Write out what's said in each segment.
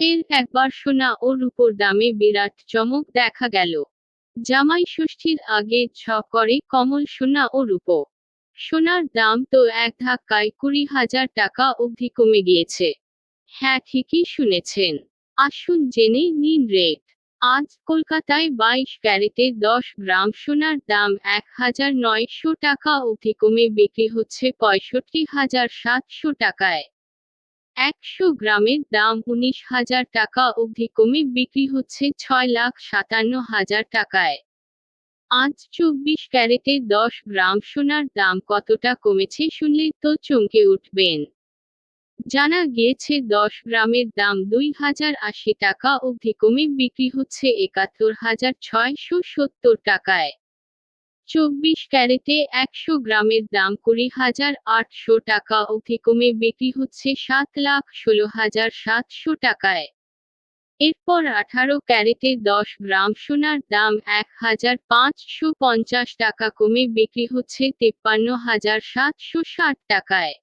ফের একবার সোনা ও রূপোর দামে বিরাট চমক দেখা গেল। জামাই ষষ্ঠীর আগে ছ করে কমল সোনা ও রূপো সোনার দাম তো এক ধাক্কায় কুড়ি হাজার টাকা অবধি কমে গিয়েছে। হ্যাঁ ঠিকই শুনেছেন। আসুন জেনে নিন রেট। আজ কলকাতায় বাইশ ক্যারেটে দশ গ্রাম সোনার দাম এক হাজার নয়শো টাকা অবধি কমে বিক্রি হচ্ছে পঁয়ষট্টি হাজার সাতশো টাকায়। একশো গ্রামের দাম উনিশ হাজার টাকা অবধি কমে বিক্রি হচ্ছে ছয় লাখ সাতান্ন হাজার টাকায়। আজ চব্বিশ ক্যারেটে দশ গ্রাম সোনার দাম কতটা কমেছে শুনলে তো চমকে উঠবেন। জানা গিয়েছে দশ গ্রামের দাম দুই হাজার আশি টাকা অবধি কমে বিক্রি হচ্ছে একাত্তর হাজার ছয়শো সত্তর টাকায়। চব্বিশ ক্যারেটে একশো গ্রামের দাম কুড়ি হাজার আটশো টাকা অবধি কমে বিক্রি হচ্ছে সাত লাখ ষোলো হাজার সাতশো টাকায়। এরপর আঠারো ক্যারেটে দশ গ্রাম সোনার দাম এক হাজার পাঁচশো পঞ্চাশ টাকা কমে বিক্রি হচ্ছে তেপ্পান্ন হাজার সাতশো ষাট টাকায়।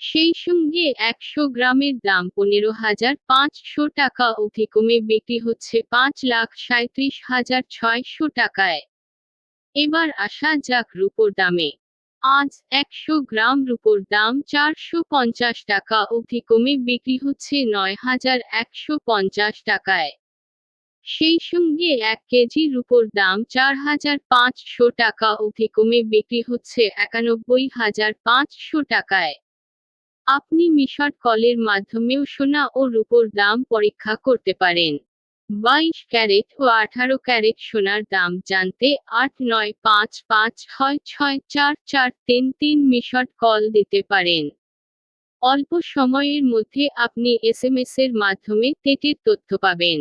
সেই সঙ্গে একশো গ্রামের দাম পনেরো হাজার পাঁচশো টাকা অবধি কমে বিক্রি হচ্ছে পাঁচ লাখ সাঁত্রিশ হাজার ছয়শো টাকায়। এবার আসা যাক রূপোর দামে। আজ একশো গ্রাম রূপোর দাম চারশো পঞ্চাশ টাকা অবধি কমে বিক্রি হচ্ছে নয় হাজার একশো পঞ্চাশ টাকায়। সেই সঙ্গে এক কেজি রূপোর দাম চার হাজার পাঁচশো টাকা অবধি কমে বিক্রি হচ্ছে একানব্বই হাজার পাঁচশো টাকায়। আপনি মিশর কলের মাধ্যমেও সোনা ও রূপোর দাম পরীক্ষা করতে পারেন। বাইশ ক্যারেট ও আঠারো ক্যারেট সোনার দাম জানতে আট নয় পাঁচ পাঁচ ছয় ছয় চার চার তিন তিন মিশর কল দিতে পারেন। অল্প সময়ের মধ্যে আপনি এসএমএস এর মাধ্যমে তেটির তথ্য পাবেন।